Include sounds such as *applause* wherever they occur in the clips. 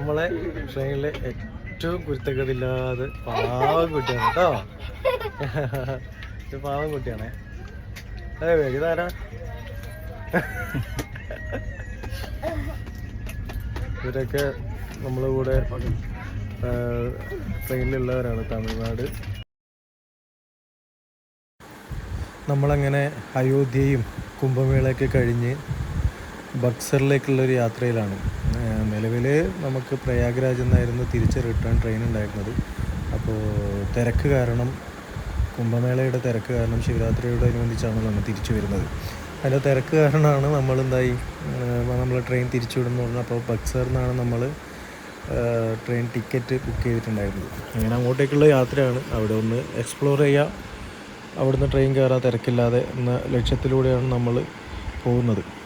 നമ്മളെ ട്രെയിനിലെ ഏറ്റവും കുരുത്തക്കതില്ലാതെ പാവം കുട്ടിയാണ് കേട്ടോ. ഇത് പാവം കുട്ടിയാണേ. അതെ ഇതാരാ? ഇവരൊക്കെ നമ്മളെ കൂടെ ട്രെയിനിലുള്ളവരാണ് തമിഴ്നാട്. നമ്മളങ്ങനെ അയോധ്യയും കുംഭമേളയൊക്കെ കഴിഞ്ഞ് ബക്സറിലേക്കുള്ളൊരു യാത്രയിലാണ്. നിലവിൽ നമുക്ക് പ്രയാഗ്രാജ് എന്നായിരുന്നു തിരിച്ച് റിട്ടേൺ ട്രെയിൻ ഉണ്ടായിരുന്നത്. അപ്പോൾ തിരക്ക് കാരണം കുംഭമേളയുടെ തിരക്ക് കാരണം ശിവരാത്രിയോടനുബന്ധിച്ചാണ് നമ്മൾ തിരിച്ചു വരുന്നത്. അതിന്റെ തിരക്ക് കാരണമാണ് നമ്മളെന്തായി? നമ്മൾ ട്രെയിൻ തിരിച്ചു വിടുന്നു അപ്പോൾ ബക്സറിൽ നിന്നാണ് നമ്മൾ ട്രെയിൻ ടിക്കറ്റ് ബുക്ക് ചെയ്തിട്ടുണ്ടായിരുന്നത്. അങ്ങനെ അങ്ങോട്ടേക്കുള്ള യാത്രയാണ്. അവിടെ ഒന്ന് എക്സ്പ്ലോർ ചെയ്യുക അവിടുന്ന് ട്രെയിൻ കയറാൻ തിരക്കില്ലാതെ എന്ന ലക്ഷ്യത്തിലൂടെയാണ് നമ്മൾ പോകുന്നത്.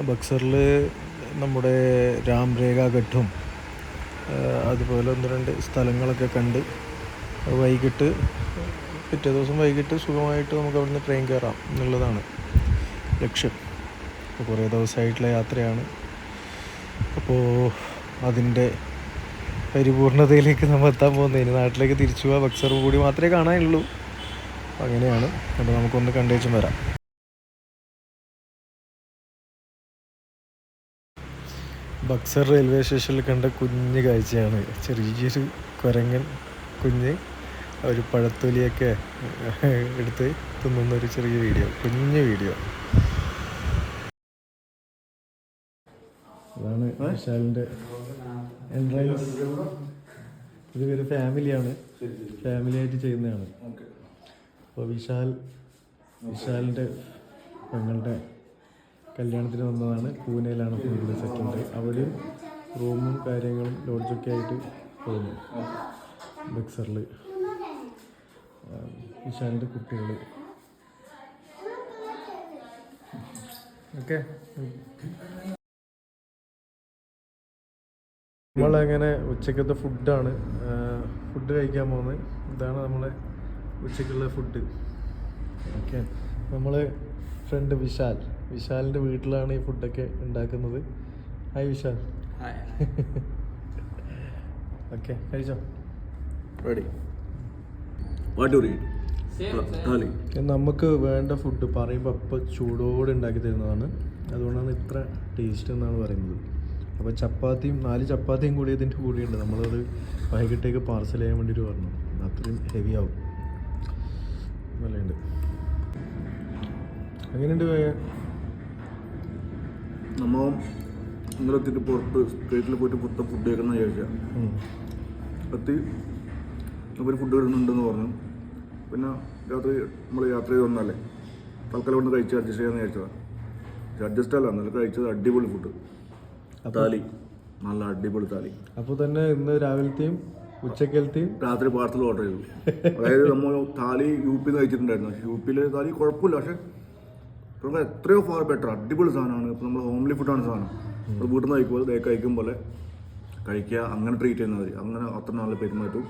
ബക്സറിൽ നമ്മുടെ രാംരേഖ ഘട്ടും അതുപോലെ ഒന്ന് രണ്ട് സ്ഥലങ്ങളൊക്കെ കണ്ട് വൈകിട്ട് പിറ്റേ ദിവസം വൈകിട്ട് സുഖമായിട്ട് നമുക്ക് അവിടുന്ന് ട്രെയിൻ കയറാം എന്നുള്ളതാണ് ലക്ഷ്യം. കുറേ ദിവസമായിട്ടുള്ള യാത്രയാണ്. അപ്പോൾ അതിന്റെ പരിപൂർണതയിലേക്ക് നമ്മൾ എത്താൻ പോകുന്നത്. ഇനി നാട്ടിലേക്ക് തിരിച്ചു പോവാ ബക്സർ കൂടി മാത്രമേ കാണാനുള്ളൂ. അങ്ങനെയാണ്. അപ്പോൾ നമുക്കൊന്ന് കണ്ടേച്ചും വരാം. ബക്സർ റെയിൽവേ സ്റ്റേഷനിൽ കണ്ട കുഞ്ഞ് കാഴ്ചയാണ്. ചെറിയൊരു കുരങ്ങൻ കുഞ്ഞ് ഒരു പഴത്തൊലിയൊക്കെ എടുത്ത് തിന്നുന്ന ഒരു ചെറിയ വീഡിയോ കുഞ്ഞ് വീഡിയോ. അതാണ് വിശാലിന്റെ എൻട്രൻസ് ഇത് ഒരു ഫാമിലിയാണ്. ഫാമിലി ആയിട്ട് ചെയ്യുന്നതാണ് അപ്പോൾ വിശാൽ വിശാലിന്റെ പെങ്ങളുടെ കല്യാണത്തിന് വന്നതാണ്. പൂനെയിലാണ് ഫുള്ള് സെക്കൻഡ് അവിടെയും റൂമും കാര്യങ്ങളും ലോഡ്ജൊക്കെ ആയിട്ട് പോകുന്നു. ബക്സറിൽ. ഇഷാന്റെ കുട്ടികൾ ഓക്കെ. നമ്മളങ്ങനെ ഉച്ചക്കത്തെ ഫുഡാണ്. ഫുഡ് കഴിക്കാൻ പോകുന്നത് ഇതാണ് നമ്മളെ ഉച്ചക്കുള്ള ഫുഡ്. ഓക്കെ. നമ്മൾ ഫ്രണ്ട് വിശാൽ. വിശാലിന്റെ വീട്ടിലാണ് ഈ ഫുഡൊക്കെ ഉണ്ടാക്കുന്നത്. ഹായ് വിശാൽ. ഓക്കെ *laughs* കഴിച്ചോ? Ready do you read? നമുക്ക് വേണ്ട ഫുഡ് പറയുമ്പോൾ അപ്പോൾ ചൂടോടെ ഉണ്ടാക്കി തരുന്നതാണ്. അതുകൊണ്ടാണ് ഇത്ര ടേസ്റ്റ് എന്നാണ് പറയുന്നത്. അപ്പോൾ ചപ്പാത്തിയും നാല് ചപ്പാത്തിയും കൂടി ഇതിന്റെ കൂടിയുണ്ട്. നമ്മളത് വൈകിട്ടേക്ക് പാർസൽ ചെയ്യാൻ വേണ്ടിയിട്ട് പറഞ്ഞു. അത്രയും ഹെവി ആവും. നല്ലുണ്ട് എങ്ങനെയുണ്ട് വേ- നമ്മ ഇന്നലെ എത്തിയിട്ട് പുറത്ത് സ്ട്രീറ്റിൽ പോയിട്ട് പുറത്ത് ഫുഡ് കഴിക്കണം വിചാരിച്ചാൽ. എത്തി. അവർ ഫുഡ് വരുന്നുണ്ടെന്ന് പറഞ്ഞു. പിന്നെ രാത്രി നമ്മൾ യാത്ര ചെയ്ത് വന്നാലേ തൽക്കാലം കൊണ്ട് കഴിച്ച് അഡ്ജസ്റ്റ് ചെയ്യാന്ന് വിചാരിച്ചതാണ് അഡ്ജസ്റ്റ് അല്ല എന്നാലും കഴിച്ചത് അടിപൊളി ഫുഡ് താലി. നല്ല അടിപൊളി താലി. അപ്പോൾ തന്നെ ഇന്ന് രാവിലത്തെയും ഉച്ചക്കലത്തെയും രാത്രി പാർസൽ ഓർഡർ ചെയ്തു. അതായത് നമ്മൾ താലി യു പിന്ന് കഴിച്ചിട്ടുണ്ടായിരുന്നു. യു പിയിലെ താലി കുഴപ്പമില്ല. പക്ഷെ നമുക്ക് എത്രയോ ഫാർ ബെറ്റർ അടിപൊളി സാധനമാണ്. ഇപ്പോൾ നമ്മൾ ഹോംലി ഫുഡാണ് സാധനം. നമ്മൾ വീട്ടിൽ നിന്ന് കഴിക്കുമ്പോൾ ദേ കഴിക്കും പോലെ കഴിക്കുക അങ്ങനെ ട്രീറ്റ് ചെയ്യുന്ന മതി. അങ്ങനെ അത്ര നല്ല പെരുമാറ്റവും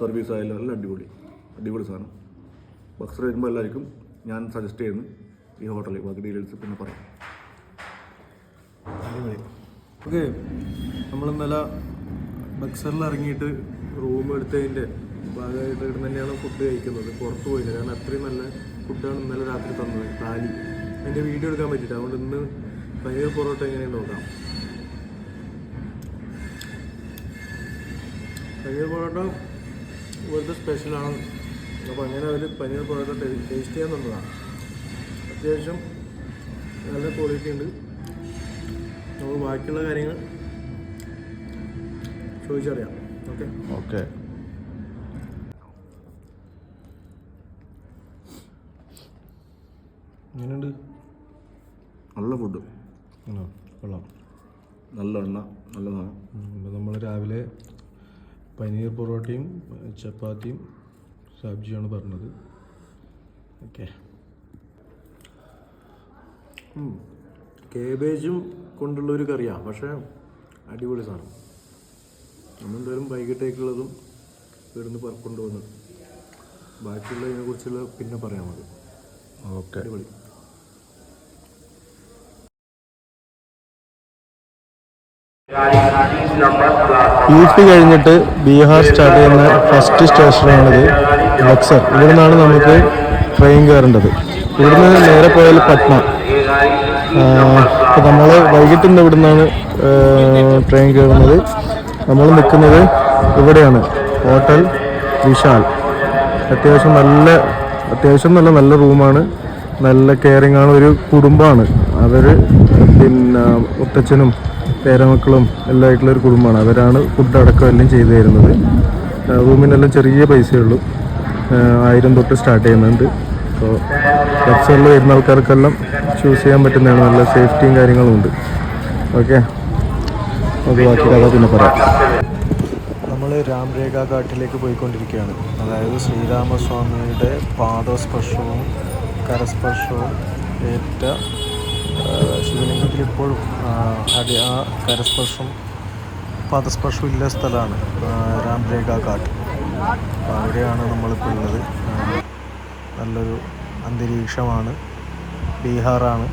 സർവീസ് ആയാലും എല്ലാം അടിപൊളി. അടിപൊളി സാധനം. ബക്സർ വരുമ്പോൾ എല്ലാവർക്കും ഞാൻ സജസ്റ്റ് ചെയ്യുന്നു ഈ ഹോട്ടലിൽ ബാക്കി ഡീറ്റെയിൽസ് പിന്നെ പറയാം. ഓക്കെ. നമ്മൾ ഇന്നലെ ബക്സറിൽ ഇറങ്ങിയിട്ട് റൂം എടുത്തതിന്റെ ഭാഗമായിട്ട് ഇവിടെ തന്നെയാണ് ഫുഡ് കഴിക്കുന്നത്. പുറത്ത് പോയില്ല. കാരണം അത്രയും നല്ല ഫുഡാണ് ഇന്നലെ രാത്രി തന്നത് താലി. എന്റെ വീഡിയോ എടുക്കാൻ പറ്റിയിട്ട് അതുകൊണ്ട് ഇന്ന് പനീർ പൊറോട്ട എങ്ങനെ നോക്കാം. പനീർ പൊറോട്ട ഇവിടുത്തെ സ്പെഷ്യലാണ് അപ്പോൾ അങ്ങനെ അവർ പനീർ പൊറോട്ട ടേസ്റ്റ് ചെയ്യാൻ തന്നതാണ് അത്യാവശ്യം നല്ല ക്വാളിറ്റി ഉണ്ട്. നമുക്ക് ബാക്കിയുള്ള കാര്യങ്ങൾ ചോദിച്ചറിയാം. ഓക്കെ ഓക്കെ എങ്ങനെയുണ്ട്? നല്ല ഫുഡ് കൊള്ളാം. നല്ല എണ്ണ നല്ല നമ്മൾ രാവിലെ പനീർ പൊറോട്ടയും ചപ്പാത്തിയും സബ്ജിയാണ് പറഞ്ഞത്. ഓക്കെ. കേബേജും കൊണ്ടുള്ള ഒരു കറിയാണ് പക്ഷേ അടിപൊളി സാധനം. നമ്മളെന്തായാലും വൈകിട്ടേക്കുള്ളതും ഇവിടുന്ന് പറ- കൊണ്ടുവന്നു ബാക്കിയുള്ളതിനെ കുറിച്ചുള്ള പിന്നെ പറയാം മതി ഓക്കെ. അടിപൊളി. പി കഴിഞ്ഞിട്ട് ബീഹാർ സ്റ്റാർട്ട് ചെയ്യുന്ന ഫസ്റ്റ് സ്റ്റേഷനാണിത് ബക്സർ ഇവിടെ നിന്നാണ് നമുക്ക് ട്രെയിൻ കയറേണ്ടത്. ഇവിടുന്ന് നേരെ പോയാൽ പട്ന. നമ്മൾ വൈകിട്ട് നിന്ന് ഇവിടെ നിന്നാണ് ട്രെയിൻ കയറുന്നത്. നമ്മൾ നിൽക്കുന്നത് ഇവിടെയാണ്. ഹോട്ടൽ വിശാൽ. അത്യാവശ്യം നല്ല അത്യാവശ്യം നല്ല നല്ല റൂമാണ് നല്ല കെയറിങ് ആണ്. ഒരു കുടുംബമാണ്. അവർ പിന്നെ മുത്തച്ഛനും പേരമക്കളും എല്ലാം ആയിട്ടുള്ള ഒരു കുടുംബമാണ്. അവരാണ് ഫുഡ് അടക്കം എല്ലാം ചെയ്തു തരുന്നത്. റൂമിനെല്ലാം ചെറിയ പൈസയേ ഉള്ളൂ ആയിരം തൊട്ട് സ്റ്റാർട്ട് ചെയ്യുന്നുണ്ട്. അപ്പോൾ വെബ്സൈറ്റിൽ വരുന്ന ആൾക്കാർക്കെല്ലാം ചൂസ് ചെയ്യാൻ പറ്റുന്നതാണ്. നല്ല സേഫ്റ്റിയും കാര്യങ്ങളും ഉണ്ട്. ഓക്കെ നമുക്ക് ബാക്കി കഥ പിന്നെ പറയാം. നമ്മൾ രാംരേഖ ഘാട്ടിലേക്ക് പോയിക്കൊണ്ടിരിക്കുകയാണ്. അതായത് ശ്രീരാമസ്വാമിയുടെ പാദസ്പർശവും കരസ്പർശവും ഏറ്റ ശിവലിംഗത്തിൽ ഇപ്പോഴും അടി ആ കരസ്പർശം പാദസ്പർശം ഇല്ല സ്ഥലമാണ് രാംരേഖ ഘാട്ട്. അവിടെയാണ് നമ്മളിപ്പോൾ ഉള്ളത്. നല്ലൊരു അന്തരീക്ഷമാണ് ബീഹാറാണ്.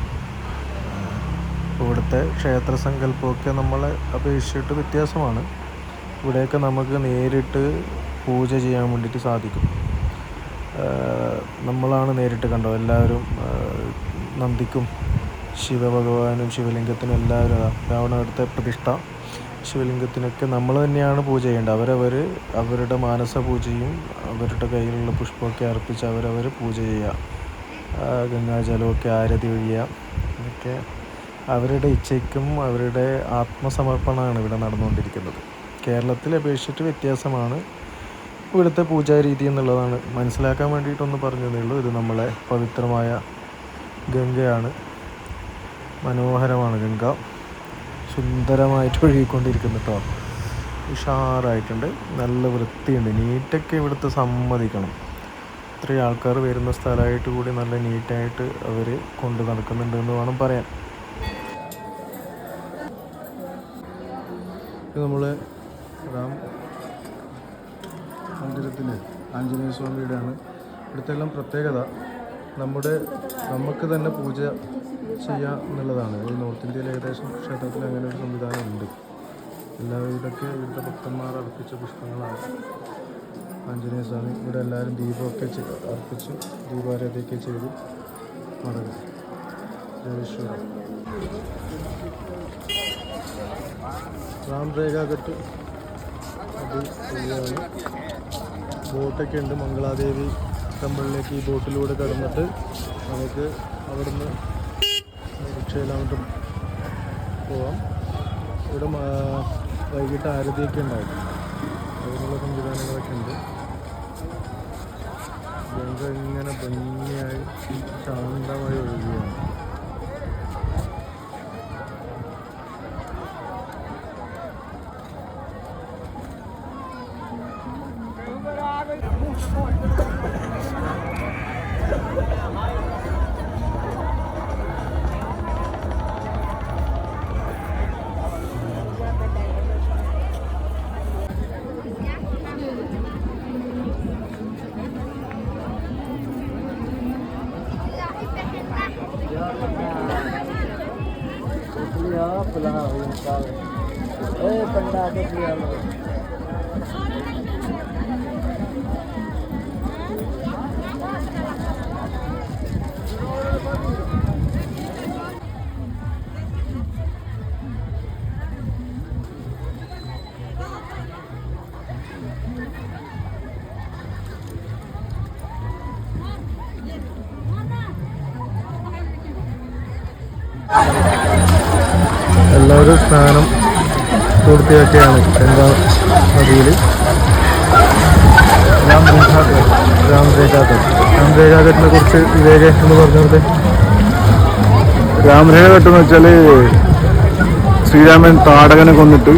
ഇവിടുത്തെ ക്ഷേത്ര സങ്കല്പമൊക്കെ നമ്മളെ അപേക്ഷിച്ചിട്ട് വ്യത്യാസമാണ്. ഇവിടെയൊക്കെ നമുക്ക് നേരിട്ട് പൂജ ചെയ്യാൻ വേണ്ടിയിട്ട് സാധിക്കും. നമ്മളാണ് നേരിട്ട് കണ്ടത്. എല്ലാവരും നന്ദിക്കും ശിവഭഗവാനും ശിവലിംഗത്തിനും എല്ലാവരും രാവണ അടുത്ത പ്രതിഷ്ഠ. ശിവലിംഗത്തിനൊക്കെ നമ്മൾ തന്നെയാണ് പൂജ ചെയ്യേണ്ടത്. അവരവർ അവരുടെ മാനസ പൂജയും അവരുടെ കയ്യിലുള്ള പുഷ്പമൊക്കെ അർപ്പിച്ച് അവരവർ പൂജ ചെയ്യുക. ഗംഗാജലമൊക്കെ ആരതി ഒഴിയുക. ഇതൊക്കെ അവരുടെ ഇച്ഛയ്ക്കും അവരുടെ ആത്മസമർപ്പണമാണ് ഇവിടെ നടന്നുകൊണ്ടിരിക്കുന്നത്. കേരളത്തിലെ അപേക്ഷിച്ചിട്ട് വ്യത്യാസമാണ് ഇവിടുത്തെ പൂജാരീതി എന്നുള്ളതാണ്. മനസ്സിലാക്കാൻ വേണ്ടിയിട്ടൊന്ന് പറഞ്ഞതേ ഉള്ളൂ. ഇത് നമ്മളെ പവിത്രമായ ഗംഗയാണ്. മനോഹരമാണ് ഗംഗ. സുന്ദരമായിട്ട് ഒഴുകിക്കൊണ്ടിരിക്കുന്നു കേട്ടോ ഉഷാറായിട്ടുണ്ട്. നല്ല വൃത്തിയുണ്ട്. നീറ്റൊക്കെ ഇവിടുത്തെ സമ്മതിക്കണം. ഇത്രയും ആൾക്കാർ വരുന്ന സ്ഥലമായിട്ട് കൂടി നല്ല നീറ്റായിട്ട് അവർ കൊണ്ട് നടക്കുന്നുണ്ട് എന്ന് വേണം പറയാൻ. നമ്മൾ റാം മന്ദിരത്തിൽ ആഞ്ജനേയ സ്വാമിയുടെയാണ്. ഇവിടുത്തെല്ലാം പ്രത്യേകത. നമ്മുടെ നമുക്ക് തന്നെ പൂജ ചെയ്യാം എന്നുള്ളതാണ്. ഈ നോർത്ത് ഇന്ത്യയിൽ ഏകദേശം ക്ഷേത്രത്തിൽ അങ്ങനെ ഒരു സംവിധാനം ഉണ്ട് എല്ലാവരും ഇതൊക്കെ ഇവിടുത്തെ ഭക്തന്മാർ അർപ്പിച്ച പുഷ്പങ്ങളാണ്. ആഞ്ജനേയ സ്വാമി ഇവിടെ എല്ലാവരും ദീപമൊക്കെ അർപ്പിച്ച് ദീപാരാധനയൊക്കെ ചെയ്ത് മടങ്ങും ജയേശ്വരം റാം രേഖാഘട്ട് അത് ബോട്ടൊക്കെ ഉണ്ട്. മംഗളാദേവി ടെമ്പിളിലേക്ക് ഈ ബോട്ടിലൂടെ കടന്നിട്ട് നമുക്ക് അവിടുന്ന് റിക്ഷയിലാണ്ട് പോവാം. ഇവിടെ വൈകിട്ട് ആരതിയൊക്കെ ഉണ്ടായിരുന്നു അതിനുള്ള സംവിധാനങ്ങളൊക്കെ ഉണ്ട്. ഗംഗ ഇങ്ങനെ ഭംഗിയായി ശാന്തമായി ഒഴുകുകയാണ്. എല്ലാവരും സ്നാനം. പൂർത്തിയാക്കിയാണ് ഗംഗാ നദിയിൽ. രാം രേഖാഘട്ട് രാം രേഖാഘട്ട് കുറിച്ച് വിവേക എന്ന് പറഞ്ഞത് രാമരേഖഘട്ട് എന്ന് വെച്ചാൽ ശ്രീരാമൻ താടകനെ കൊന്നിട്ട്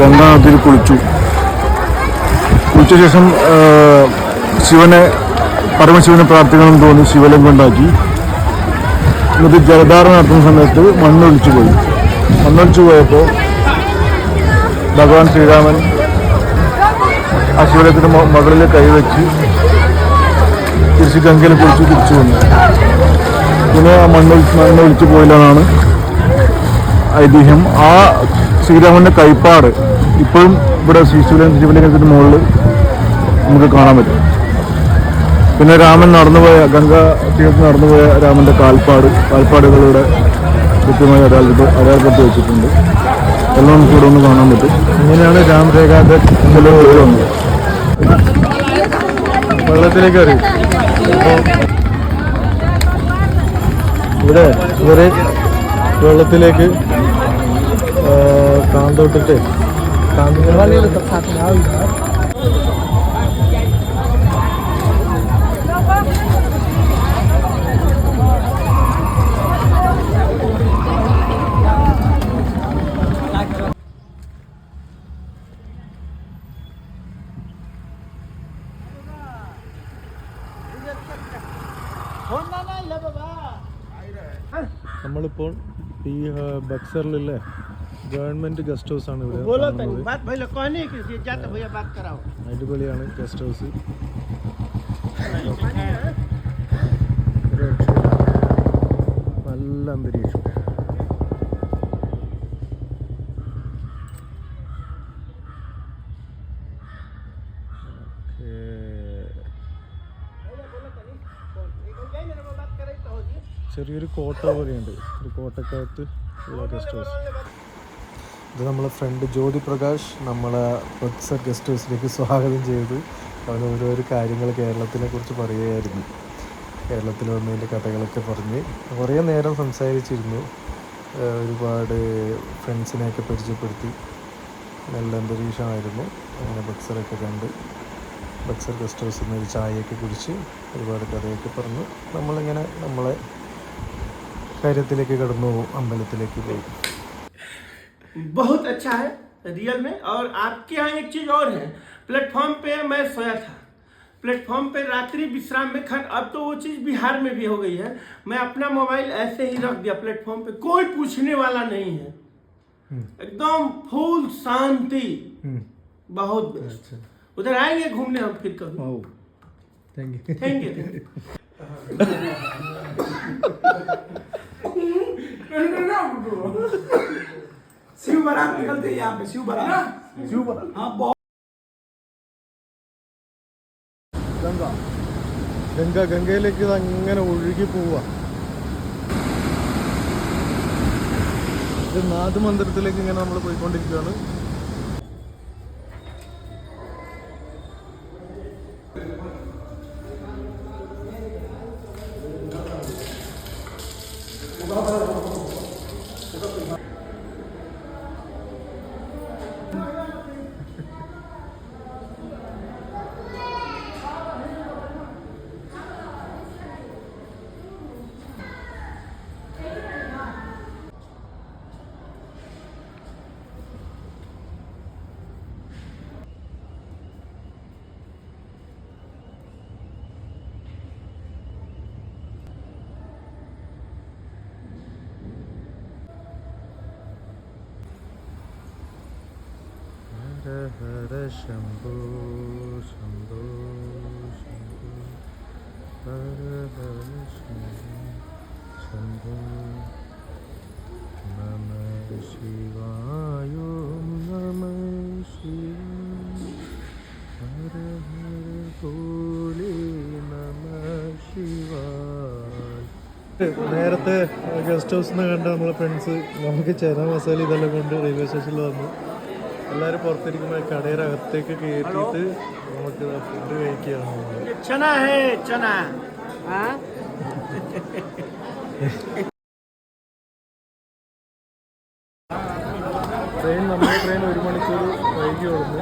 ഗംഗാ നദിയിൽ കുളിച്ചു. കുളിച്ച ശേഷം ശിവനെ പരമശിവനെ പ്രാർത്ഥിക്കണമെന്ന് തോന്നി ശിവലിംഗം ഉണ്ടാക്കി. എന്നിട്ട് ജലധാര നടത്തുന്ന സമയത്ത് മണ്ണൊലിച്ചു പോയി. മണ്ണൊലിച്ചു പോയപ്പോൾ ഭഗവാൻ ശ്രീരാമൻ ആ മകളിൽ കൈവച്ച് തിരിച്ച് ഗംഗയിൽ കുറിച്ച് തിരിച്ചു വന്നു. പിന്നെ ആ മണ്ണ് മണ്ണ് ഒലിച്ചു പോയില്ലെന്നാണ് ഐതിഹ്യം. ആ ശ്രീരാമന്റെ കൈപ്പാട് ഇപ്പോഴും ഇവിടെ ശ്രീ ശിവലിംഗത്തിന്റെ മുകളിൽ നമുക്ക് കാണാൻ പറ്റും. പിന്നെ രാമൻ നടന്നുപോയ ഗംഗ തീരത്ത് നടന്നുപോയ രാമന്റെ കാൽപ്പാട് കാൽപ്പാടുകളുടെ കൃത്യമായി അടയാളപ്പെടുത്തി വെച്ചിട്ടുണ്ട്. എല്ലാം നമുക്ക് ഇവിടെ ഒന്ന് കാണാൻ പറ്റും. ഇങ്ങനെയാണ് രാമരേഖാന്റെ വെള്ളത്തിലേക്ക് അറിയും ഇവിടെ ഇവർ വെള്ളത്തിലേക്ക് കാന്തോട്ടിട്ട്. കാന്തോട്ടിട്ട്. ബക്സറിലല്ലേ? ഗവൺമെന്റ് ഗസ്റ്റ് ഹൗസ് ആണ് ഇവിടെ അടിപൊളിയാണ് ഗസ്റ്റ് ഹൗസ്. നല്ല അന്തരീക്ഷം. ചെറിയൊരു കോട്ട പോലെയുണ്ട്. ഒരു കോട്ടക്കകത്ത് ഇത് നമ്മളെ ഫ്രണ്ട് ജ്യോതി പ്രകാശ് നമ്മളെ ബക്സർ ഗസ്റ്റ് ഹൗസിലേക്ക് സ്വാഗതം ചെയ്തു അവൻ ഓരോരോ കാര്യങ്ങൾ കേരളത്തിനെ കുറിച്ച് പറയുകയായിരുന്നു. കേരളത്തിൽ വന്നതിന്റെ കഥകളൊക്കെ പറഞ്ഞ് കുറേ നേരം സംസാരിച്ചിരുന്നു. ഒരുപാട് ഫ്രണ്ട്സിനെയൊക്കെ പരിചയപ്പെടുത്തി. നല്ല അന്തരീക്ഷമായിരുന്നു. അങ്ങനെ ബക്സറൊക്കെ കണ്ട് ബക്സർ ഗസ്റ്റ് ഹൗസിൽ നിന്ന് ഒരു ചായയൊക്കെ കുടിച്ച് ഒരുപാട് കഥയൊക്കെ പറഞ്ഞ്. നമ്മളിങ്ങനെ നമ്മളെ കാര്യത്തിലേക്ക് കടന്നു പോകും അമ്പലത്തിലേക്ക് പോയി बहुत अच्छा है रियल में और आपके यहाँ एक चीज और है प्लेटफॉर्म पे मैं सोया था प्लेटफॉर्म पे रात्रि विश्राम में खन अब तो वो चीज बिहार में भी हो गई है मैं अपना मोबाइल ऐसे ही रख दिया प्लेटफॉर्म पे कोई पूछने वाला नहीं है एकदम फुल शांति बहुत बेस्ट उधर आएंगे घूमने हम फिर कभी thank you thank you thank you Shiv बारात निकलते हैं यहाँ पे शिव बारात शिव बारात हाँ बहुत ഗംഗ ഗംഗ ഗംഗയിലേക്ക് ഇത് അങ്ങനെ ഒഴുകി പോവുക ഇത് നാദ് മന്ദിരത്തിലേക്ക് ഇങ്ങനെ നമ്മൾ പോയിക്കൊണ്ടിരിക്കുകയാണ് ഹര ശംഭോ ശംഭോ ശംഭോ. ഹര ഹര ശംഭോ. ശംഭോ നമ ശിവായോ നമ ശിവായ. ഹര ഹര ഭോലെ നമ ശിവായ. നേരത്തെ ഗസ്റ്റ് ഹൗസിൽ നിന്ന് കണ്ട നമ്മളെ ഫ്രണ്ട്സ് നമുക്ക് ചേന മസാല ഇതെല്ലാം കൊണ്ട് റെയിൽവേ സ്റ്റേഷനിൽ വന്നു. എല്ലാവരും പുറത്തിരിക്കുമ്പോൾ കടയുടെ അകത്തേക്ക് കയറ്റിയിട്ട് നമുക്ക് ഫുഡ് കഴിക്കുകയാണ്. ട്രെയിൻ നമ്മുടെ ട്രെയിൻ ഒരു മണിക്കൂർ വൈകി വന്നു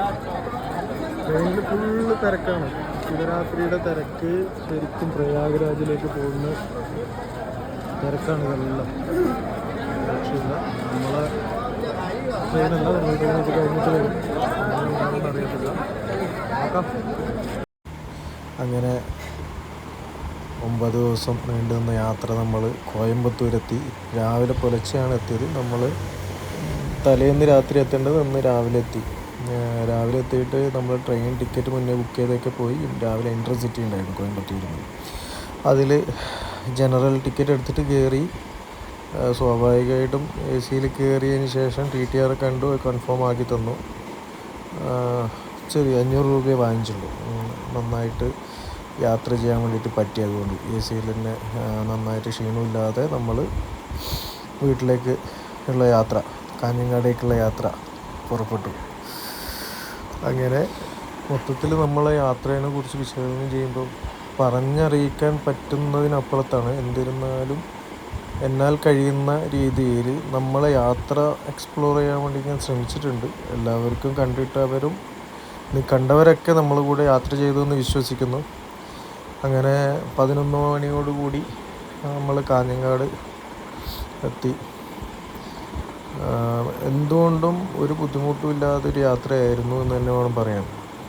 ട്രെയിനിൽ ഫുള്ള് തിരക്കാണ്. ശിവരാത്രിയുടെ തിരക്ക് ശരിക്കും പ്രയാഗ്രാജിലേക്ക് പോകുന്ന തിരക്കാണ് ഇതെല്ലാം. രക്ഷയില്ല. നമ്മളെ അങ്ങനെ ഒമ്പത് ദിവസം നീണ്ടു നിന്ന യാത്ര നമ്മൾ കോയമ്പത്തൂരെത്തി. രാവിലെ പുലർച്ചെയാണ് എത്തിയത്. നമ്മൾ തലേന്ന് രാത്രി എത്തേണ്ടത് ഇന്ന് രാവിലെ എത്തി. രാവിലെ എത്തിയിട്ട് നമ്മൾ ട്രെയിൻ ടിക്കറ്റ് മുന്നേ ബുക്ക് ചെയ്തൊക്കെ പോയി. രാവിലെ ഇന്റർസിറ്റി ഉണ്ടായിരുന്നു കോയമ്പത്തൂരിൽ. അതിൽ ജനറൽ ടിക്കറ്റ് എടുത്തിട്ട് കയറി സ്വാഭാവികമായിട്ടും എ സിയിൽ കയറിയതിന് ശേഷം ടി ടി ആർ കണ്ടു കൺഫേം ആക്കി തന്നു. ചെറിയ അഞ്ഞൂറ് രൂപയെ വാങ്ങിച്ചുള്ളൂ. നന്നായിട്ട് യാത്ര ചെയ്യാൻ വേണ്ടിയിട്ട് പറ്റിയതുകൊണ്ട്. എ സിയിൽ തന്നെ നന്നായിട്ട് ക്ഷീണമില്ലാതെ നമ്മൾ വീട്ടിലേക്ക് ഉള്ള യാത്ര കാഞ്ഞങ്ങാടേക്കുള്ള യാത്ര പുറപ്പെട്ടു. അങ്ങനെ മൊത്തത്തിൽ നമ്മളെ യാത്രയെ കുറിച്ച് വിശകലനം ചെയ്യുമ്പോൾ പറഞ്ഞറിയിക്കാൻ പറ്റുന്നതിനപ്പുറത്താണ്. എന്നിരുന്നാലും എന്നാൽ കഴിയുന്ന രീതിയിൽ നമ്മൾ യാത്ര എക്സ്പ്ലോർ ചെയ്യാൻ വേണ്ടി ഞാൻ ശ്രമിച്ചിട്ടുണ്ട്. എല്ലാവർക്കും കണ്ടിട്ടവരും കണ്ടവരൊക്കെ നമ്മൾ കൂടെ യാത്ര ചെയ്തു എന്ന് വിശ്വസിക്കുന്നു. അങ്ങനെ പതിനൊന്ന് മണിയോടുകൂടി നമ്മൾ കാഞ്ഞങ്ങാട് എത്തി. എന്തുകൊണ്ടും ഒരു ബുദ്ധിമുട്ടും ഇല്ലാതൊരു യാത്രയായിരുന്നു എന്ന് തന്നെ വേണം പറയാൻ.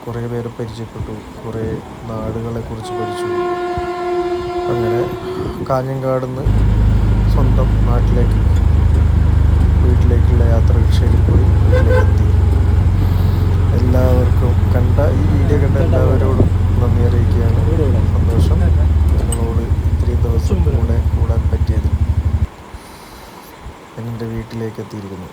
കുറേ പേരെ പരിചയപ്പെട്ടു കുറേ നാടുകളെക്കുറിച്ച് പഠിച്ചു. അങ്ങനെ കാഞ്ഞങ്ങാട് നിന്ന് സ്വന്തം നാട്ടിലേക്ക് വീട്ടിലേക്കുള്ള യാത്ര റിക്ഷയിൽ പോയി വീട്ടിലേക്കെത്തി. എല്ലാവർക്കും കണ്ട ഈ വീഡിയോ കണ്ട എല്ലാവരോടും നന്ദി അറിയിക്കുകയാണ്. സന്തോഷം. നിങ്ങളോട് ഇത്രയും ദിവസം കൂടെ കൂടാൻ പറ്റിയത് എന്റെ വീട്ടിലേക്ക് എത്തിയിരിക്കുന്നു